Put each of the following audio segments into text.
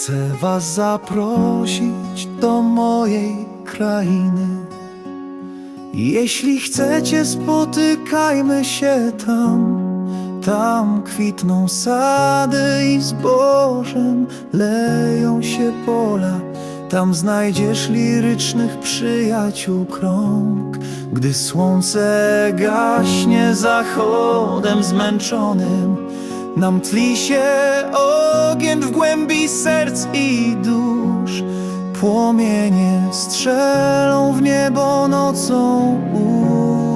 Chcę was zaprosić do mojej krainy. Jeśli chcecie, spotykajmy się tam. Tam kwitną sady i zbożem leją się pola. Tam znajdziesz lirycznych przyjaciół krąg. Gdy słońce gaśnie zachodem zmęczonym, nam tli się ogień w głębi serc i dusz. Płomienie strzelą w niebo nocą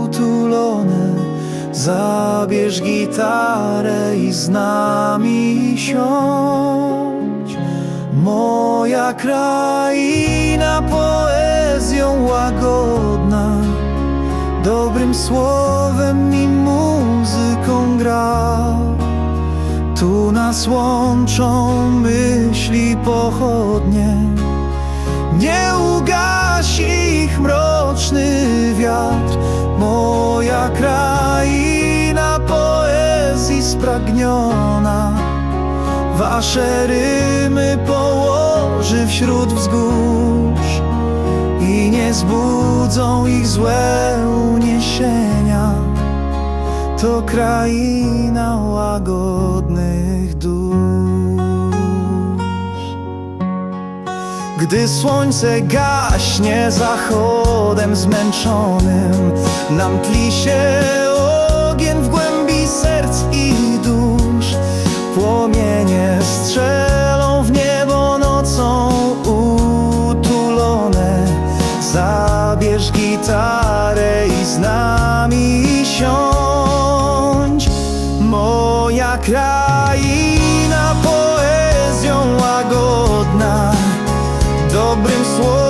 utulone. Zabierz gitarę i z nami siądź. Moja kraina poezją łagodna, dobrym słowem i muzyką gra. Łączą myśli pochodnie, nie ugasi ich mroczny wiatr. Moja kraina poezji spragniona, wasze rymy położy wśród wzgórz i nie zbudzą ich złe uniesienia. To kraina łagodnych dusz. Gdy słońce gaśnie zachodem zmęczonym, nam tli się ogień w głębi serc i dusz. Płomienie strzelą w niebo nocą utulone. Zabierz gitarę kraina